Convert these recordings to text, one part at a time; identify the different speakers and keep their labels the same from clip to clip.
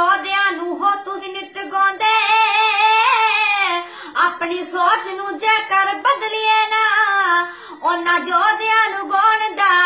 Speaker 1: ਯੋਧਿਆਂ ਨੂੰ ਹੋ ਤੁਸੀਂ ਨਿਤ ਗਾਉਂਦੇ। ਆਪਣੀ ਸੋਚ ਨੂੰ ਜੇਕਰ ਬਦਲੀਏ ਨਾ, ਉਹਨਾਂ ਯੋਧਿਆਂ ਨੂੰ ਗਾਉਣ ਦਾ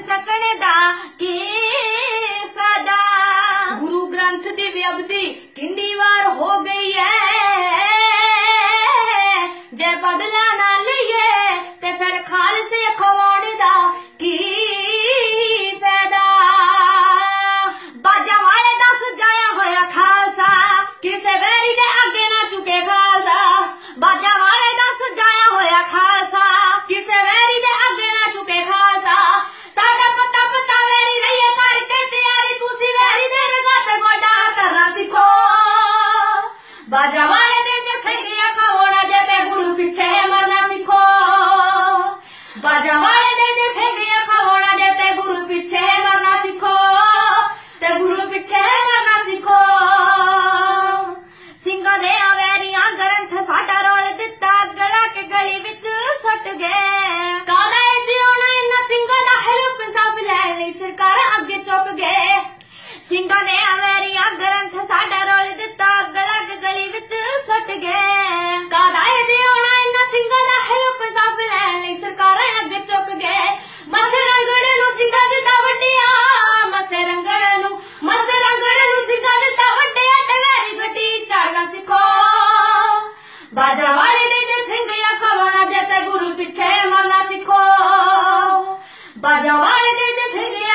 Speaker 1: ਸਕਣ ਦਾ ਕੀ ਫਾਇਦਾ?
Speaker 2: ਗੁਰੂ ਗ੍ਰੰਥ ਦੀ ਵਿਅਬਦੀ ਕਿੰਨੀ ਵਾਰ ਹੋ ਗਈ ਐ? ਜੇ ਬਦਲਾ ਨਾ ਲਈਏ ਤੇ ਫਿਰ ਖਾਲਸੇ
Speaker 1: ਬਾਜਾ ਵਾਲੇ
Speaker 2: ਦੇ ਜੇ ਸੰਗਿਆ ਖਾਵਣਾ ਜੇ ਤੇ ਗੁਰੂ ਪਿੱਛੇ ਮਰਨਾ ਸਿੱਖੋ। ਬਾਜਾ ਵਾਲੇ ਦੇ ਜੇ ਸੰਗਿਆ ਖਾਵਣਾ ਜੇ ਤੇ ਗੁਰੂ ਪਿੱਛੇ ਮਰਨਾ ਸਿੱਖੋ। ਤੇ ਗੁਰੂ ਪਿੱਛੇ ਮਰਨਾ ਸਿੱਖੋ।
Speaker 1: ਸਿੰਘਾਂ ਦੇ ਆਵੈਰੀਆਂ ਗ੍ਰੰਥ ਸਾਡਾ ਰੋਲ ਦਿੱਤਾ। ਗਲਾ ਕੇ ਗਲੀ ਵਿੱਚ ਸੁੱਟ ਗਏ।
Speaker 2: ਕਾਦਾ ਇਹ ਜਿਉਣਾ? ਇਹਨਾਂ ਸਿੰਘਾਂ ਦਾ ਹੈਲਪ ਸਭ ਲੈਣ ਲਈ ਸਰਕਾਰਾਂ ਅੱਗੇ ਚੁੱਕ ਗਏ।
Speaker 1: ਸਿੰਘਾਂ ਨੇ ਆਵੈਰੀਆਂ
Speaker 2: ਬਾਜਾ ਵਾਲੇ ਦੇ ਜੇ ਸਿੰਘਿਆ ਖਵਾਉਣਾ ਜੇ ਤੇ ਗੁਰੂ ਪਿੱਛੇ ਮਰਨਾ ਸਿੱਖੋ। ਬਾਜਾ ਵਾਲੇ ਦੇ ਜੇ ਸਿੰਘਿਆ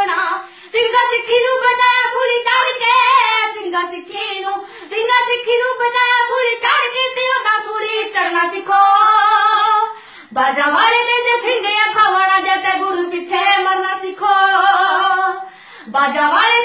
Speaker 2: ਕਦੇ ਚੁੱਕਣਾ ਸਿੰਘਾਂ ਸਿੱਖੀ ਨੂੰ ਬਚਾਇਆ ਸੂਲੀ ਚੜ ਕੇ ਸਿੰਘਾਂ ਸਿੱਖੀ ਨੂੰ ਸਿੰਘਾਂ ਸਿੱਖੀ ਨੂੰ ਬਚਾਇਆ ਸੂਲੀ ਚੜ ਕੇ ਤੇ ਉਹਦਾ ਸੂਲੀ ਚੜਨਾ ਸਿੱਖੋ ਬਾਜਾ ਵਾਲੇ ਦੇ ਜੇ ਸਿੰਘਿਆ ਖਵਾਣਾ ਜੇ ਤੇ ਗੁਰੂ ਪਿੱਛੇ ਮਰਨਾ ਸਿੱਖੋ ਬਾਜਾ ਵਾਲੇ